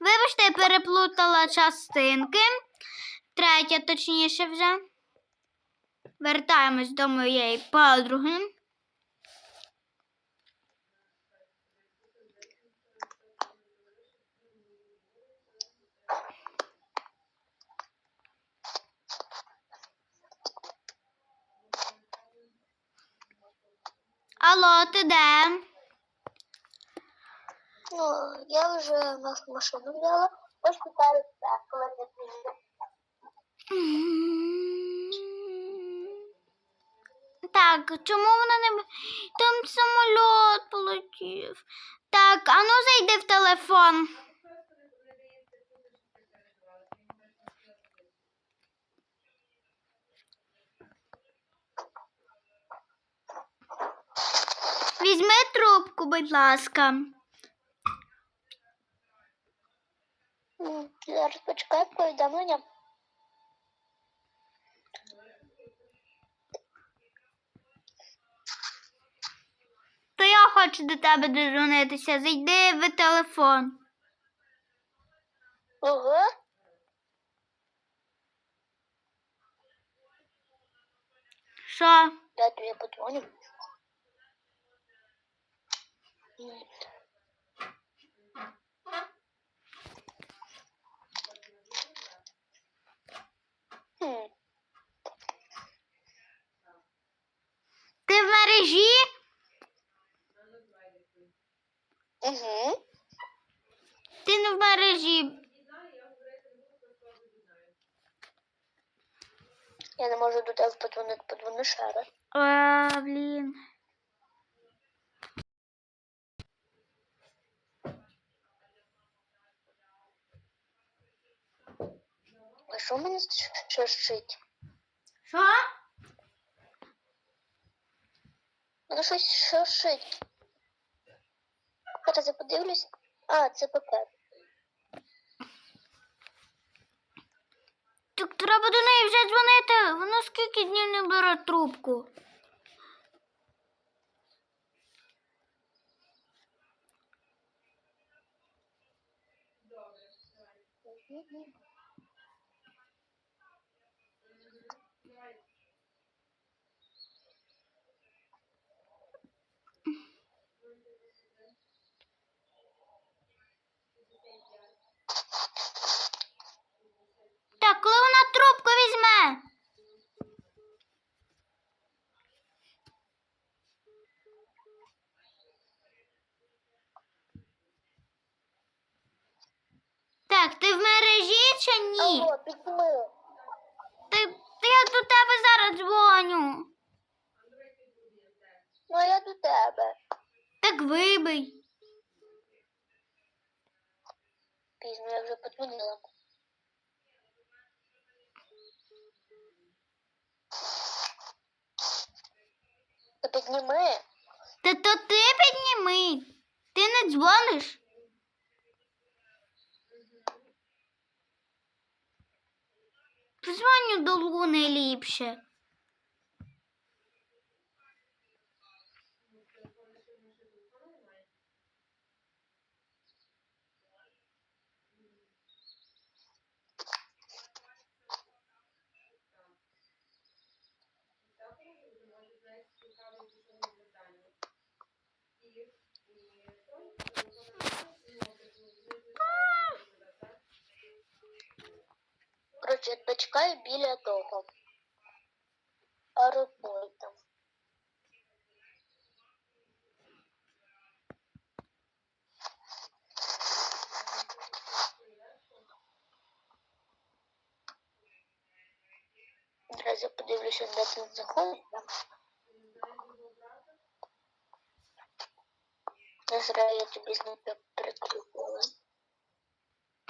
Вибачте, я переплутала частинки. Третя, точніше, вже. Вертаємось до моєї подруги. Алло, ти де? Ну, я вже нас машину взяла. Ось питаю тебе, коли ти приїдеш. Так, чому вона не. Там самоліт полетів. Так, а ну зайди в телефон. Візьми трубку, будь ласка. М, Зараз почекай повідомлення. То я хочу до тебе дозвонитися. Зайди в телефон. Ого. Що? Я тобі подзвоню. Ти в мережі? Угу. Ти не в мережі. Я не можу до тебе подзвонити, подзвони ще раз. А, блін. А що мене шершить? Що? Воно щось шершить. Зараз я подивлюсь. А, це пакет. Так треба до неї вже дзвонити. Вона скільки днів не бере трубку. Так, коли вона трубку візьме? Так, ти в чи ні? Алло. Ти, ти я до тебе зараз дзвоню. Ну, я до тебе. Так вибий. Пізно я вже подзвонила. Та підніми. Та то ти підніми. Ти не дзвониш. Позвоню до Луни ліпше. Почекаю біля того. Аеропорту. Зараз я подивлюся, де тут знаходиться. Зараз я тобі знову прикріпила.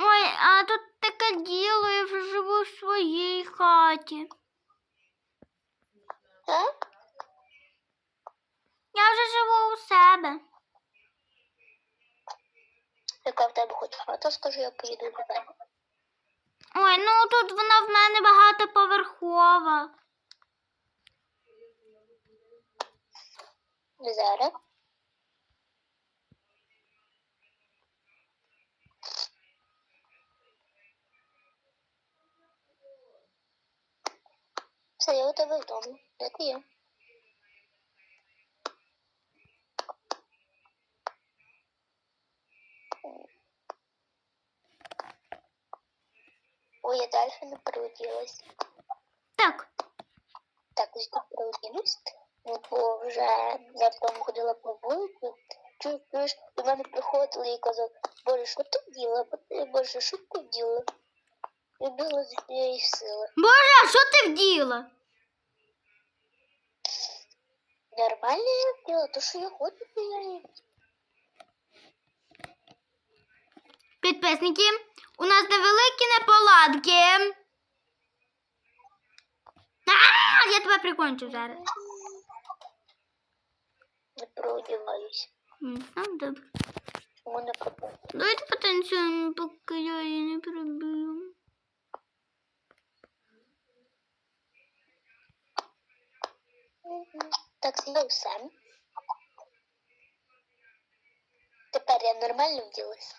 Ой, а тут таке діло, я вже живу в своїй хаті. А? Я вже живу у себе. Яка в тебе хоч хата, скажи, я поїду до тебе. Ой, ну тут вона в мене багатоповерхова. Зараз. Все, я у тебе вдома. Де ти є? Ой, я далі не переоділась. Так. Так, ось тут переоділась. Ну, бо вже я вдома ходила по вулиці. Чуєш, чуєш, до мене приходили і казав, Боже, що ти вділа? Боже, що ти вділа? Я бігла зі своєї сили. Боже, а що ти вділа? Нормально я вділа, то що я хочу, то я і Підписники, у нас невеликі неполадки. А, я тебе прикончу зараз. не переодіваюсь. М, Ну, добре. Чому не? Давайте потанцюємо, поки я її не приб'ю. Так, знову. Тепер я нормально вділася.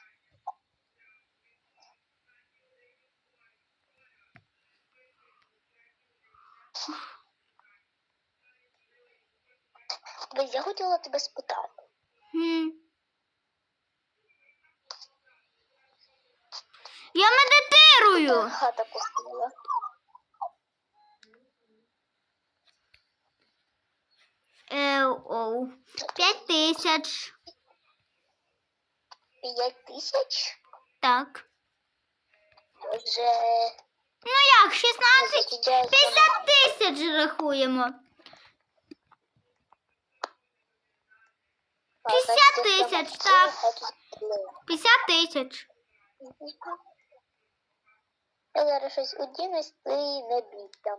Я хотіла тебе спитати. М. Я медитирую. Хата пустила. Е, оу. П'ять тисяч. П'ять тисяч? Так. Вже Ну як, 16? закидаю 50 тисяч рахуємо. 50 тисяч, так. 50 тисяч. Я зараз щось одінусь, ти не. Ти не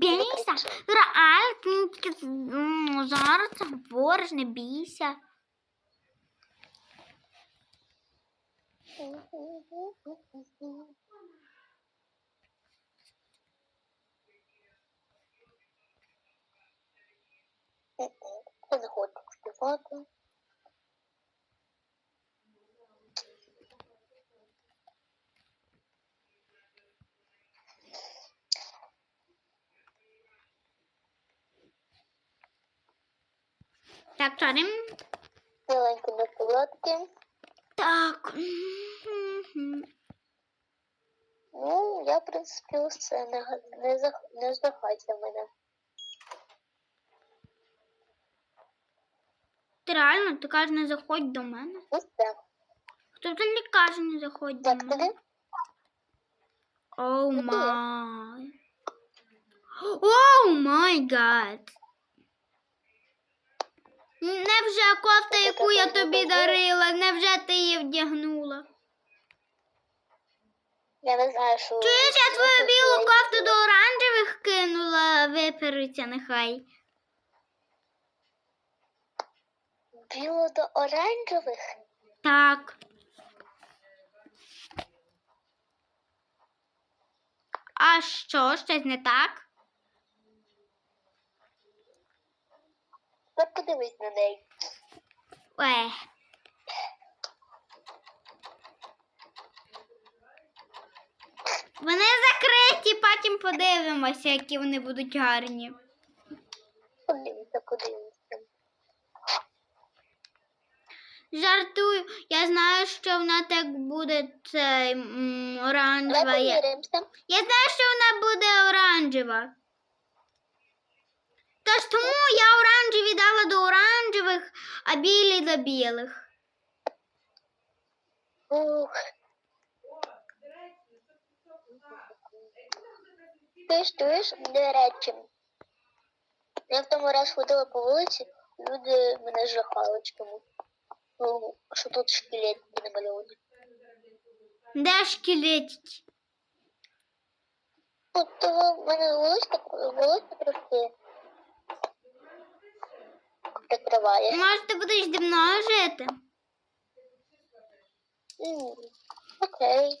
бійся. Реально, зараз це говориш, не бійся. Я не хочу співати. Так, чарим. Маленькі накладки. Так. Ну, я, в принципі, усе не, не, зах... не здохайся мене. Ти реально, ти кажеш, не заходь до мене. Усе. Хто взагалі каже, не заходь до мене? тобі? Оу ти. май. Оу май гад. Невже кофта, яку я тобі дарила, невже ти її вдягнула? Я не знаю, що... Чуєш, я твою білу кофту до оранжевих кинула, виперуться нехай. Біло до оранжевих? Так. А що, щось не так? От подивись на неї. Ех. Вони закриті, потім подивимося, які вони будуть гарні. Подивися, подивися. Жартую, я знаю, що вона так буде це м, оранжева. Давай Я, поміримося. я знаю, що вона буде оранжева. Тож тому я оранжеві дала до оранжевих, а білі до білих. Ух. Ти ж чуєш, до речі, я в тому раз ходила по вулиці, люди мене жахали чому. Ну, що тут шкілетки намальовані. Де шкілетики? Ну, того в мене волосся, волосся трошки прикриває. Може, ти будеш зі мною жити? М, Окей.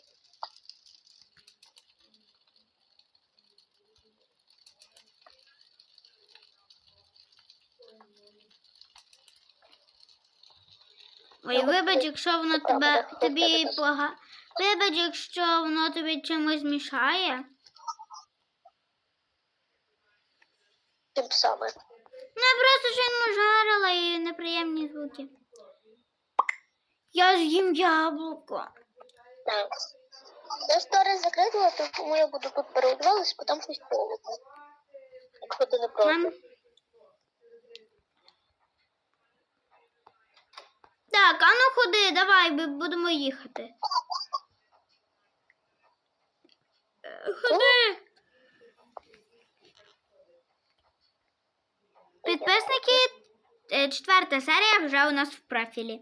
Ой, вибач, якщо воно тебе тобі пога. Вибач, якщо воно тобі чимось мішає. Чим саме? Ну, я просто щойно жарила і неприємні звуки. Я з'їм яблуко. Так. Я стори закрила, тому я буду тут переодівалась, бо там щось холодно. Якщо ти не проти. Так, а ну ходи, давай, будемо їхати. Ходи. Підписники, е, четверта серія вже у нас в профілі.